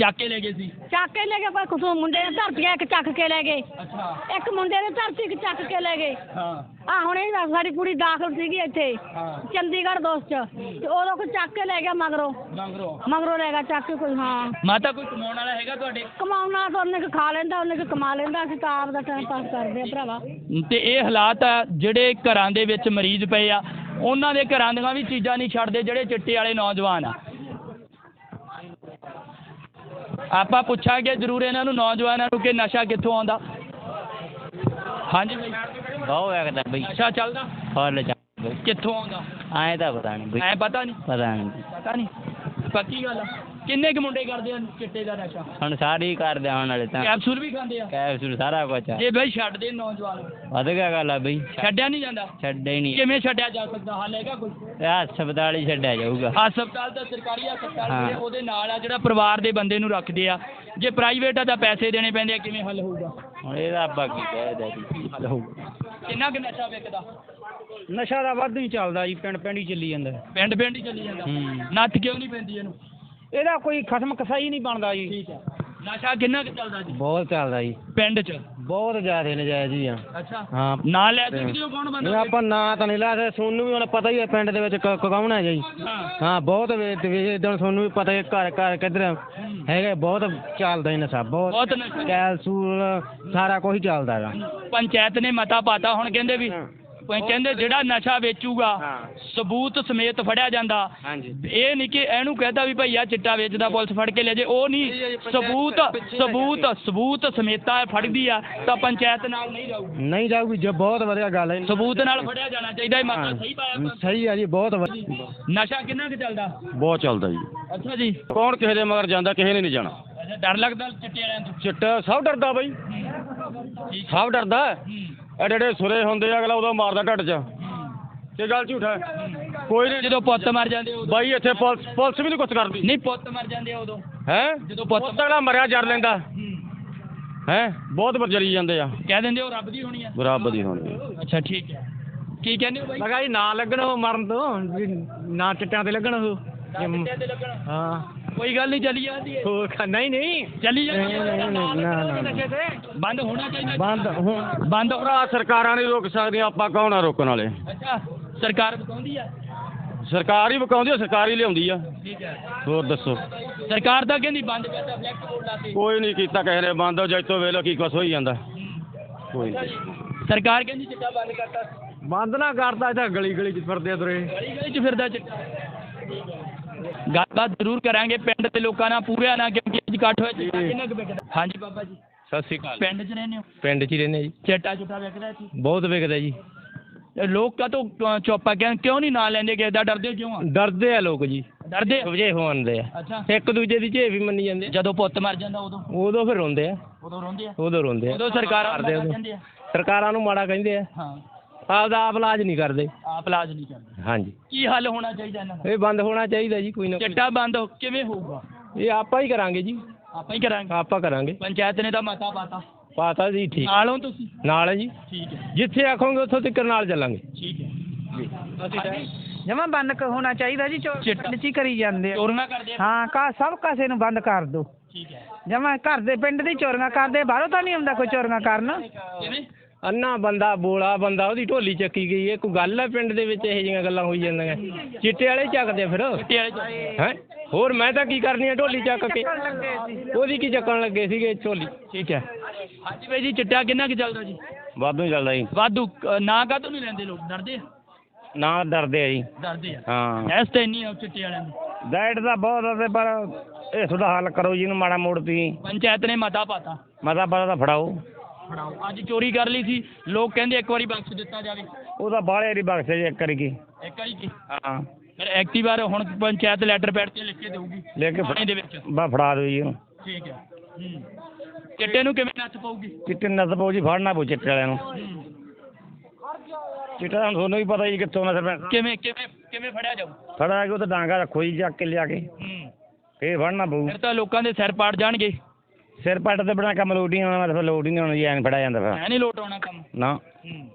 ਚੱਕ ਕੇ ਲੈ ਗਏ ਸੀ? ਚੱਕ ਕੇ ਲੈ ਗਏ ਪਰ ਕੁਛ ਮੁੰਡੇ ਨੇ ਧਰਤੀਆਂ ਇੱਕ ਚੱਕ ਕੇ ਲੈ ਗਏ। ਅੱਛਾ। ਇੱਕ ਮੁੰਡੇ ਨੇ ਧਰਤੀ ਇੱਕ ਚੱਕ ਕੇ ਲੈ ਗਏ। ਹਾਂ। ਆ ਹੁਣੇ ਹੀ ਦੱਸ ਸਾਡੀ ਕੁੜੀ ਦਾਖਲ ਸੀਗੀ ਇੱਥੇ ਹਾਂ। ਚੰਡੀਗੜ੍ਹ ਦੋਸਤ ਚ। ਤੇ ਉਦੋਂ ਕੋਈ ਚੱਕ ਕੇ ਲੈ ਗਿਆ ਮਗਰੋਂ। ਮੰਗਰੋ? ਮਗਰੋਂ ਲੈ ਗਿਆ ਚੱਕ ਕੇ ਕੋਈ ਹਾਂ। ਮਾਤਾ ਕੋਈ ਕਮਾਉਣ ਵਾਲਾ ਹੈਗਾ ਤੁਹਾਡੇ? ਕਮਾਉਣਾ ਤਾਂ ਉਹਨੇ ਕੁ ਖਾ ਲੈਂਦਾ ਉਹਨੇ ਕੁ ਕਮਾ ਲੈਂਦਾ ਅਸੀਂ ਤਾਂ ਆਪ ਦਾ ਟਾਈਮ ਪਾਸ ਕਰਦੇ ਆ ਭਰਾਵਾ। ਤੇ ਇਹ ਹਾਲਾਤ ਆ ਜਿਹੜੇ ਘਰਾਂ ਦੇ ਵਿੱਚ ਮਰੀਜ਼ ਪਏ ਆ ਉਹਨਾਂ ਦੇ ਘਰਾਂ ਦੀਆਂ ਵੀ ਚੀਜ਼ਾਂ ਨਹੀਂ ਛੱਡਦੇ ਜਿਹੜੇ ਚਿੱਟੇ ਵਾਲੇ ਨੌਜਵਾਨ ਆ। ਆਪਾਂ ਪੁੱਛਾਂਗੇ ਜ਼ਰੂਰ ਇਹਨਾਂ ਨੂੰ ਨੌਜਵਾਨਾਂ ਨੂੰ ਕਿ ਨਸ਼ਾ ਕਿੱਥੋਂ ਆਉਂਦਾ? ਹਾਂਜੀ ਬਈ। ਬਹੁਤ ਵੇਖਦਾ ਬਈ। ਨਸ਼ਾ ਚੱਲਦਾ? ਫੁੱਲ ਚੱਲ ਕਿੱਥੋਂ ਆਉਂਦਾ? ਐਂ ਤਾਂ ਪਤਾ ਨਹੀਂ ਬਈ। ਐ ਪਤਾ ਨਹੀਂ? ਪਤਾ ਨਹੀਂ। ਪਤਾ ਨਹੀਂ? ਪੱਕੀ ਗੱਲ ਆ। ਕਿੰਨੇ ਕੁ ਮੁੰਡੇ ਕਰਦੇ ਆ ਚਿੱਟੇ ਦਾ ਨਸ਼ਾ? ਹੁਣ ਸਾਰੇ ਹੀ ਕਰਦੇ ਆਉਣ ਵਾਲੇ ਤਾਂ। ਕੈਪਸੂਲ ਵੀ ਖਾਂਦੇ ਆ? ਕੈਪਸੂਲ ਸਾਰਾ ਕੁਝ ਆ। ਜੇ ਬਈ ਛੱਡਦੇ ਨੌਜਵਾਨ। ਵਧ ਗਿਆ ਗੱਲ ਆ ਬਈ। ਛੱਡਿਆ ਨਹੀਂ ਜਾਂਦਾ? ਛੱਡਿਆ ਹੀ ਨਹੀਂ। ਕਿਵੇਂ ਛੱਡਿਆ ਜਾ ਸਕਦਾ? ਹੱਲ ਹੈਗਾ ਕੋਈ? ਇਹ ਹਸਪਤਾਲ ਹੀ ਛੱਡਿਆ ਜਾਊਗਾ। ਹਸਪਤਾਲ ਤਾਂ ਸਰਕਾਰੀ ਹਸਪਤਾਲ ਹਾਂ। ਉਹਦੇ ਨਾਲ ਆ ਜਿਹੜਾ ਪਰਿਵਾਰ ਦੇ ਬੰਦੇ ਨੂੰ ਰੱਖਦੇ ਆ। ਜੇ ਪ੍ਰਾਈਵੇਟ ਆ ਤਾਂ ਪੈਸੇ ਦੇਣੇ ਪੈਂਦੇ ਆ ਕਿਵੇਂ ਹੱਲ ਹੋਊਗਾ? ਹੁਣ ਇਹਦਾ ਆਪਾਂ ਕੀ ਕਹਿ ਦੇ ਜੀ ਹੱਲ ਹੋਊਗਾ। ਕਿੰਨਾ ਕੁ ਨਸ਼ਾ ਵਿਕਦਾ? ਨਸ਼ਾ ਦਾ ਵਾਧੂ ਹੀ ਚੱਲਦਾ ਜੀ ਪਿੰਡ ਪਿੰਡ ਹੀ ਚੱਲੀ ਜਾਂਦਾ। ਪਿੰਡ ਪਿੰਡ ਹੀ ਚੱਲੀ ਜਾਂਦਾ। ਹੂੰ। ਨੱਥ ਕਿਉਂ ਨਹੀਂ ਪੈਂਦੀ ਇਹਨੂੰ? ਇਹਦਾ ਕੋਈ ਖਸਮ ਕਸਾਈ ਨਹੀਂ ਬਣਦਾ ਜੀ। ਠੀਕ ਹੈ। ਨਸ਼ਾ ਕਿੰਨਾ ਕੁ ਚੱਲਦਾ ਜੀ? ਬਹੁਤ ਚੱਲਦਾ ਜੀ। ਪਿੰਡ 'ਚ? ਬਹੁਤ ਜ਼ਿਆਦਾ ਨਜਾਇਜ਼ ਹੀ ਆ। ਅੱਛਾ। ਹਾਂ। ਨਾਂ ਲੈ ਸਕਦੇ ਹੋ ਕੌਣ ਬੰਦਾ ਆਪਾਂ ਨਾਂ ਤਾਂ ਨਹੀਂ ਲਾ ਸਕਦੇ। ਸੋਨੂੰ ਵੀ ਹੁਣ ਪਤਾ ਹੀ ਹੈ ਪਿੰਡ ਦੇ ਵਿੱਚ ਕ- ਕੌਣ ਹੈ ਜੀ। ਹਾਂ ਹਾਂ ਬਹੁਤ ਇਦਾਂ ਤੁਹਾਨੂੰ ਵੀ ਪਤਾ ਹੈ ਘਰ ਘਰ ਕਿੱਧਰ ਹੈਗਾ ਬਹੁਤ ਚੱਲਦਾ ਹੀ ਨਸ਼ਾ ਬਹੁਤ। ਬਹੁਤ ਨਸ਼ਾ। ਕੈਲਸੂਲ ਸਾਰਾ ਕੁਝ ਚੱਲਦਾ ਹੈਗਾ। ਪੰਚਾਇਤ ਨੇ ਮਤਾ ਪਾਤਾ ਹੁਣ ਕਹਿੰਦੇ ਵੀ ਕਹਿੰਦੇ ਜਿਹੜਾ ਨਸ਼ਾ ਵੇਚੂਗਾ ਸਬੂਤ ਸਮੇਤ ਫੜਿਆ ਜਾਂਦਾ। ਹਾਂਜੀ। ਇਹ ਨਹੀਂ ਕਿ ਇਹਨੂੰ ਕਹਦਾ ਵੀ ਭਈਆ ਚਿੱਟਾ ਵੇਚਦਾ ਪੁਲਿਸ ਫੜ ਕੇ ਲੈ ਜੇ। ਉਹ ਨਹੀਂ ਸਬੂਤ ਸਬੂਤ ਸਬੂਤ ਸਮੇਤਾ ਫੜਦੀ ਆ ਤਾਂ ਪੰਚਾਇਤ ਨਾਲ ਨਹੀਂ ਰਹੂਗੀ ਨਹੀਂ ਜਾਊਗੀ ਜੋ ਬਹੁਤ ਵਧੀਆ ਗੱਲ ਹੈ। ਸਬੂਤ ਨਾਲ ਫੜਿਆ ਜਾਣਾ ਚਾਹੀਦਾ ਇਹ ਮਤਾ ਸਹੀ ਪਾਇਆ ਸਹੀ ਆ ਜੀ ਬਹੁਤ ਵਧੀਆ ਨਸ਼ਾ ਕਿੰਨਾ ਕੁ ਚੱਲਦਾ? ਬਹੁਤ ਚੱਲਦਾ ਜੀ। ਅੱਛਾ ਜੀ। ਕੌਣ ਕਿਸੇ ਦੇ ਮਗਰ ਜਾਂਦਾ ਕਿਸੇ ਨੇ ਨਹੀਂ ਜਾਣਾ। ਅੱਛਾ ਡਰ ਲੱਗਦਾ ਚਿੱਟੇ ਵਾਲਿਆਂ ਤੋਂ ਚਿੱਟਾ ਸਭ ਡਰਦਾ ਬਾਈ। ਸਭ ਡਰਦਾ। ਐਡੇ ਐਡੇ ਸੁਰੇ ਹੁੰਦੇ ਆ, ਅਗਲਾ ਉਦੋਂ ਮਾਰਦਾ ਢੱਡ 'ਚ। ਇਹ ਗੱਲ ਝੂਠ ਹੈ? ਕੋਈ ਨਹੀਂ ਜਦੋਂ ਪੁੱਤ ਮਰ ਜਾਂਦੇ ਉਦੋਂ। ਬਾਈ ਇੱਥੇ ਪੁਲਿਸ ਪੁਲਿਸ ਵੀ ਨਹੀਂ ਕੁਛ ਕਰਦੀ। ਨਹੀਂ ਪੁੱਤ ਮਰ ਜਾਂਦੇ ਆ ਉਦੋਂ। ਹੈ? ਜਦੋਂ ਪੁੱਤ ਪੁੱਤ ਅਗਲਾ ਮਰਿਆ ਜਰ ਲੈਂਦਾ। ਹੈ? ਬਹੁਤ ਬਰਜਰੀ ਜਾਂਦੇ ਆ। ਕਹਿ ਦਿੰਦੇ ਉਹ ਰੱਬ ਦੀ ਹੋਣੀ ਆ। ਬਰਾਬਰ ਦੀ ਹੋਣੀ ਅੱਛਾ ਠੀਕ ਹੈ। ਕੀ ਕਹਿੰਦੇ ਹੋ ਬਾਈ? ਜੀ ਨਾ ਲੱਗਣ ਮਰਨ ਤੋਂ ਨਾ ਚਿੱਟਾਂ ਤੇ ਲੱਗਣ ਉਹ। ਤੇ ਹਾਂ। ਕੋਈ ਗੱਲ ਨਹੀਂ ਚੱਲੀ ਜਾਂਦੀ ਹੈ ਉਹ ਖ- ਨਹੀਂ ਨਹੀਂ। ਚੱਲੀ ਜਾਂਦੀ ਹੈ ਨਹੀਂ, ਨਹੀਂ, ਨਾ, ਨਾ, ਨਾ। ਬੰਦ ਹੋਣਾ ਚਾਹੀਦਾ ਬੰਦ ਹੁਣ ਬੰਦ ਹੋਣਾ ਭਰਾ ਸਰਕਾਰਾਂ ਨਹੀਂ ਰੋਕ ਸਕਦੀਆਂ ਆਪਾਂ ਕੌਣ ਆ ਰੋਕਣ ਵਾਲੇ? ਅੱਛਾ ਸਰਕਾਰ ਬਤਾਉਂਦੀ ਆ? ਸਰਕਾਰ ਹੀ ਬਕਾਉਂਦੀ ਆ ਸਰਕਾਰ ਹੀ ਲਿਆਉਂਦੀ ਆ। ਠੀਕ ਹੈ ਹੋਰ ਦੱਸੋ? ਸਰਕਾਰ ਤਾਂ ਕਹਿੰਦੀ ਬੰਦ ਕਰਤਾ ਬਲੈਕ ਬੋਰਡ ਲਾਤੇ ਕੋਈ ਨਹੀਂ ਕੀਤਾ ਕਿਸੇ ਨੇ ਬੰਦ ਜੈਤੋ ਵੇਲੋ ਕੀ ਕੁਛ ਹੋਈ ਜਾਂਦਾ। ਕੋਈ ਨਹੀਂ। ਸਰਕਾਰ ਕਹਿੰਦੀ ਚਿੱਟਾ ਬੰਦ ਕਰਤਾ। ਬੰਦ ਨਾ ਕਰਦਾ ਤਾਂ ਗਲੀ ਗਲੀ ਚ ਫਿਰਦੇ ਆ ਤੁਰੇ। ਗਲੀ ਗਲੀ ਚ ਫਿਰਦਾ ਚਿੱਟਾ। ਗੱਲਬਾਤ ਜ਼ਰੂਰ ਕਰਾਂਗੇ ਪਿੰਡ ਦੇ ਲੋਕਾਂ ਨਾਲ ਪੂਰਿਆ ਨਾ ਕਿਉਂਕਿ ਅੱਜ ਇਕੱਠ ਹੋਇਆ ਕਿੰਨਾ ਕੁ ਵਿਕਦਾ ਹਾਂਜੀ ਬਾਬਾ ਜੀ। ਸਤਿ ਸ਼੍ਰੀ ਅਕਾਲ। ਪਿੰਡ 'ਚ ਰਹਿੰਦੇ ਹੋ? ਪਿੰਡ 'ਚ ਹੀ ਰਹਿੰਦੇ ਜੀ। ਚਿੱਟਾ ਚੁੱਟਾ ਵਿਕਦਾ ਇੱਥੇ? ਬਹੁਤ ਵਿਕਦਾ ਜੀ। ਲੋਕ ਕਾ ਤੋਂ ਚੋਪਾ ਕਹਿੰ ਕਿਉਂ ਨਹੀਂ ਨਾਂ ਲੈਂਦੇ ਕਿ ਡਰਦੇ ਕਿਉਂ ਆ? ਡਰਦੇ ਆ ਲੋਕ ਜੀ। ਡਰਦੇ? ਵਜੇ ਹੋਣਦੇ ਆ। ਅੱਛਾ। ਇੱਕ ਦੂਜੇ ਦੀ ਝੇਵ ਵੀ ਮੰਨੀ ਜਾਂਦੇ ਜਦੋਂ ਪੁੱਤ ਮਰ ਜਾਂਦਾ ਉਦੋਂ? ਉਦੋਂ ਫਿਰ ਰੋਂਦੇ ਆ। ਉਦੋਂ ਰੋਂਦੇ ਆ? ਉਦੋਂ ਰੋਂਦੇ ਆ। ਉਦੋਂ ਸਰਕਾਰਾਂ ਨੂੰ ਸਰਕਾਰਾਂ ਨੂੰ ਮਾੜਾ ਕਹਿੰਦੇ ਆ। ਹਾਂ। ਆਪਦਾ ਆਪ ਇਲਾਜ ਨਹੀਂ ਕਰਦੇ। ਆਪ ਇਲਾਜ ਨਹੀਂ ਕਰਦੇ। ਹਾਂਜੀ। ਕੀ ਹੱਲ ਹੋਣਾ ਚਾਹੀਦਾ ਇਹਨਾਂ ਦਾ? ਇਹ ਬੰਦ ਹੋਣਾ ਚਾਹੀਦਾ ਜੀ ਕੋਈ ਨਾ ਕੋਈ। ਚਿੱਟਾ ਬੰਦ ਹੋ- ਕਿਵੇਂ ਹੋਊਗਾ? ਇਹ ਆਪਾਂ ਹੀ ਕਰਾਂਗੇ ਜੀ। ਆਪਾਂ ਹੀ ਕਰਾਂਗੇ। ਆਪਾਂ ਕਰਾਂਗੇ। ਪੰਚਾਇਤ ਨੇ ਤਾਂ ਮਤਾ ਪਾਤਾ। ਪਾਤਾ ਜੀ ਠੀਕ। ਨਾਲੋਂ ਤੁਸੀਂ? ਨਾਲ ਹੈ ਜੀ। ਠੀਕ ਹੈ। ਜਿੱਥੇ ਆਖੋਗੇ ਉੱਥੋਂ ਤੱਕ ਨਾਲ ਚੱਲਾਂਗੇ। ਠੀਕ ਹੈ। ਜਮਾ ਬੰਦ ਕ- ਹੋਣਾ ਚਾਹੀਦਾ ਜੀ ਚੋਰ ਚਿੱਟਾ। ਪਿੰਡ 'ਚ ਹੀ ਕਰੀ ਜਾਂਦੇ ਆ। ਚੋਰੀਆਂ ਕਰਦੇ ਆ। ਹਾਂ ਕਾ ਸਭ ਕਾਸੇ ਨੂੰ ਬੰਦ ਕਰ ਦੋ ਠੀਕ ਹੈ। ਜਮਾ ਘਰ ਦੇ ਪਿੰਡ ਦੀ ਚੋਰੀਆਂ ਕਰਦੇ ਬਾਹਰੋਂ ਤਾਂ ਨਹੀਂ ਆਉਂਦਾ ਕੋਈ ਚੋਰੀਆਂ ਕਰਨ। ਕਿਵੇਂ? ਅੰਨਾ ਬੰਦਾ ਬੋਲਾ ਬੰਦਾ ਉਹਦੀ ਢੋਲੀ ਚੱਕੀ ਗਈ ਇਹ ਕੋਈ ਗੱਲ ਹੈ ਪਿੰਡ ਦੇ ਵਿੱਚ? ਇਹੋ ਜਿਹੀਆਂ ਗੱਲਾਂ ਹੋਈ ਜਾਂਦੀਆਂ। ਚਿੱਟੇ ਵਾਲੇ ਚੱਕਦੇ ਆ ਫਿਰ? ਚਿੱਟੇ ਵਾਲੇ ਚ- ਹੈ? ਹੋਰ ਮੈਂ ਤਾਂ ਕੀ ਕਰਨੀ ਆ ਢੋਲੀ ਚੱਕ ਕੇ? ਉਹਦੀ ਕੀ ਚੱਕਣ ਲੱਗੇ ਸੀਗੇ ਢੋਲੀ? ਠੀਕ ਹੈ। ਹਾਂਜੀ ਬਾਈ ਜੀ ਚਿੱਟਾ ਕਿੰਨਾ ਕੁ ਚੱਲਦਾ ਜੀ? ਵਾਧੂ ਚੱਲਦਾ ਜੀ। ਵਾਧੂ ਅ, ਨਾ ਕਾ ਨਹੀਂ ਲੈਂਦੇ ਲੋਕ? ਡਰਦੇ ਆ? ਨਾ ਡਰਦੇ ਆ ਜੀ। ਡਰਦੇ ਆ। ਹਾਂ। ਐਸ ਤਾਂ ਇੰਨੀ ਆ ਚਿੱਟੇ ਵਾਲਿਆਂ ਦੀ ਡਾਇਟ ਦਾ ਬਹੁਤ ਆ ਪਰ ਇਸ ਦਾ ਹੱਲ ਕਰੋ ਜੀ ਨੂੰ ਮਾੜਾ ਮੋੜ ਤੁਸੀਂ। ਪੰਚਾਇਤ ਨੇ ਮਤਾ ਪਾਤਾ। ਮਤਾ ਪਤਾ ਤਾਂ ਫੜਾਓ। ਫੜਾਓ। ਅੱਜ ਚੋਰੀ ਕਰ ਲਈ ਸੀ। ਲੋਕ ਕਹਿੰਦੇ ਇੱਕ ਵਾਰੀ ਬਖਸ਼ ਦਿੱਤਾ ਜਾਵੇ। ਉਹਦਾ ਬਾਹਲੇ ਦੀ ਬਖਸ਼ੇ ਜੇ ਕਰੀ ਕੀ? ਇੱਕ ਵਾਰੀ ਕੀ? ਹਾਂ। ਫਿਰ ਐਕਟਿਵ ਹੁਣ ਪੰਚਾਇਤ ਲੈਟਰ ਪੈਡ ਤੇ ਲਿਖ ਕੇ ਦੇਊਗੀ। ਲੈ ਕੇ ਥਾਣੇ ਦੇ ਵਿੱਚ। ਬਾ ਫੜਾ ਦਿਓ ਜੀ ਇਹਨੂੰ ਠੀਕ ਹੈ। ਹੂੰ। ਚਿੱਟੇ ਨੂੰ ਕਿਵੇਂ ਨੱਥ ਪਊਗੀ? ਚਿੱਟੇ ਨੱਥ ਪਾਓ ਜੀ ਫੜਨਾ ਪਊ ਚਿੱਟੇ ਵਾਲਿਆਂ ਨੂੰ। ਹੂੰ। ਚਿੱਟਾ ਤਾਂ ਤੁਹਾਨੂੰ ਵੀ ਪਤਾ ਜੀ ਕਿੱਥੋਂ ਮੈਂ ਸਰਪੰਚ ਕਿਵੇਂ ਕਿਵੇਂ ਕਿਵੇਂ ਫੜਿਆ ਜਾਊ? ਫੜਾ ਕੇ ਉਹ ਤਾਂ ਡਾਂਗਾ ਰੱਖੋ ਜੀ ਚੱਕ ਕੇ ਲਿਆ ਕੇ। ਹੂੰ। ਫੇਰ ਫੜਨਾ ਪਊ। ਫਿਰ ਤਾਂ ਲੋਕਾਂ ਦੇ ਸਿਰ ਪਾੜ ਜਾਣਗੇ। ਸਿਰ ਪੱਟ ਤੇ ਬਣਾ ਕੰਮ ਲੋਟ ਨਹੀਂ ਆਉਣਾ ਫਿਰ ਲੋਟ ਹੀ ਨਹੀਂ ਆਉਣਾ ਜੀ ਐਂ ਫੜਿਆ ਜਾਂਦਾ ਫਿਰ। ਐ ਨਹੀਂ ਲੋਟ ਆਉਣਾ ਕੰਮ। ਨਾ। ਹੂੰ।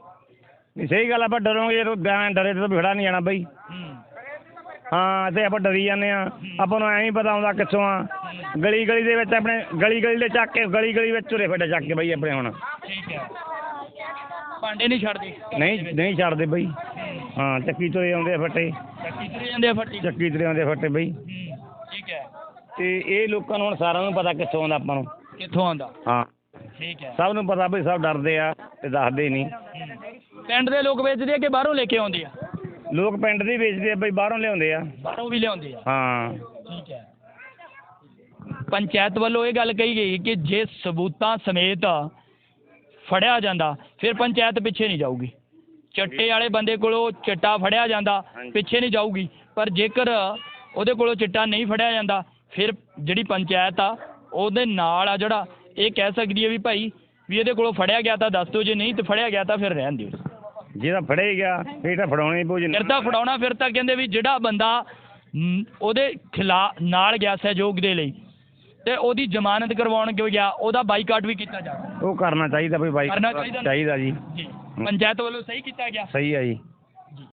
ਨਹੀਂ ਸਹੀ ਗੱਲ ਆ, ਆਪਾਂ ਡਰੋਂਗੇ ਜਦੋਂ ਗਾਂ ਡਰੇ ਤੇ ਤਾਂ ਫੜਾ ਨਹੀਂ ਜਾਣਾ ਬਈ। ਹੂੰ। ਹਾਂ ਤੇ ਆਪਾਂ ਡਰੀ ਜਾਂਦੇ ਆ ਆਪਾਂ ਨੂੰ ਐਂ ਨਹੀਂ ਪਤਾ ਆਉਂਦਾ ਕਿੱਥੋਂ ਆ। ਗਲੀ ਗਲੀ ਦੇ ਵਿੱਚ ਆਪਣੇ ਗਲੀ ਗਲੀ ਦੇ ਚੱਕ ਕੇ ਗਲੀ ਗਲੀ ਵਿੱਚ ਤੁਰੇ ਫਿਰਦੇ ਚੱਕ ਕੇ ਬਈ ਆਪਣੇ ਹੁਣ। ਠੀਕ ਹੈ। ਭਾਂਡੇ ਨਹੀਂ ਛੱਡਦੇ। ਨਹੀਂ ਨਹੀਂ ਛੱਡਦੇ ਬਈ। ਹਾਂ। ਚੱਕੀ ਤੁਰੇ ਆਉਂਦੇ ਆ ਫੱਟੇ। ਚੱਕੀ ਤੁਰੇ ਜਾਂਦੇ ਆ ਫੱਟੀ। ਚੱਕੀ ਤੁਰੇ ਆਉਂਦੇ ਆ ਫੱਟੇ ਬਈ। ਤੇ ਇਹ ਲੋਕਾਂ ਨੂੰ ਹੁਣ ਸਾਰਿਆਂ ਨੂੰ ਪਤਾ ਕਿੱਥੋਂ ਆਉਂਦਾ ਆਪਾਂ ਨੂੰ। ਕਿੱਥੋਂ ਆਉਂਦਾ? ਹਾਂ। ਠੀਕ ਹੈ। ਸਭ ਨੂੰ ਪਤਾ ਬਈ ਸਭ ਡਰਦੇ ਆ ਤੇ ਦੱਸਦੇ ਨਹੀਂ। ਪਿੰਡ ਦੇ ਲੋਕ ਵੇਚਦੇ ਆ ਕਿ ਬਾਹਰੋਂ ਲੈ ਕੇ ਆਉਂਦੇ ਆ? ਲੋਕ ਪਿੰਡ ਦੇ ਹੀ ਵੇਚਦੇ ਆ ਬਈ ਬਾਹਰੋਂ ਲਿਆਉਂਦੇ ਆ। ਬਾਹਰੋਂ ਵੀ ਲਿਆਉਂਦੇ ਆ? ਹਾਂ। ਠੀਕ ਹੈ। ਪੰਚਾਇਤ ਵੱਲੋਂ ਇਹ ਗੱਲ ਕਹੀ ਗਈ ਕਿ ਜੇ ਸਬੂਤਾਂ ਸਮੇਤ ਫੜਿਆ ਜਾਂਦਾ ਫਿਰ ਪੰਚਾਇਤ ਪਿੱਛੇ ਨਹੀਂ ਜਾਊਗੀ। ਚੱਟੇ ਵਾਲੇ ਬੰਦੇ ਕੋਲੋਂ ਚਿੱਟਾ ਫੜਿਆ ਜਾਂਦਾ ਪਿੱਛੇ ਨਹੀਂ ਜਾਊਗੀ। ਪਰ ਜੇਕਰ ਉਹਦੇ ਕੋਲੋਂ ਚਿੱਟਾ ਨਹੀਂ ਫੜਿਆ ਜਾਂਦਾ ਫਿਰ ਜਿਹੜੀ ਪੰਚਾਇਤ ਆ ਉਹਦੇ ਨਾਲ ਆ ਜਿਹੜਾ ਇਹ ਕਹਿ ਸਕਦੀ ਹੈ ਵੀ ਭਾਈ ਵੀ ਇਹਦੇ ਕੋਲੋਂ ਫੜਿਆ ਗਿਆ ਤਾਂ ਦੱਸ ਦਿਓ ਜੇ ਨਹੀਂ ਤੇ ਫੜਿਆ ਗਿਆ ਤਾਂ ਫਿਰ ਰਹਿਣ ਦਿਓ। ਜਿਹਦਾ ਫੜੇ ਗਿਆ ਇਹ ਤਾਂ ਫੜਾਉਣਾ ਹੀ ਪਊ ਜੀ ਫਿਰ ਤਾਂ ਫੜਾਉਣਾ ਫਿਰ ਤਾਂ ਕਹਿੰਦੇ ਵੀ ਜਿਹੜਾ ਬੰਦਾ ਉਹਦੇ ਖਿਲਾ ਨਾਲ ਗਿਆ ਸਹਿਯੋਗ ਦੇ ਲਈ ਤੇ ਉਹਦੀ ਜ਼ਮਾਨਤ ਕਰਵਾਉਣ ਕਿਉਂ ਗਿਆ ਉਹਦਾ ਬਾਈਕਾਟ ਵੀ ਕੀਤਾ ਜਾਵੇ ਉਹ ਕਰਨਾ ਚਾਹੀਦਾ ਬਈ ਬਾਈ ਕਰਨਾ ਚਾਹੀਦਾ ਜੀ। ਜੀ। ਪੰਚਾਇਤ ਵੱਲੋਂ ਸਹੀ ਕੀਤਾ ਗਿਆ। ਸਹੀ ਆ ਜੀ।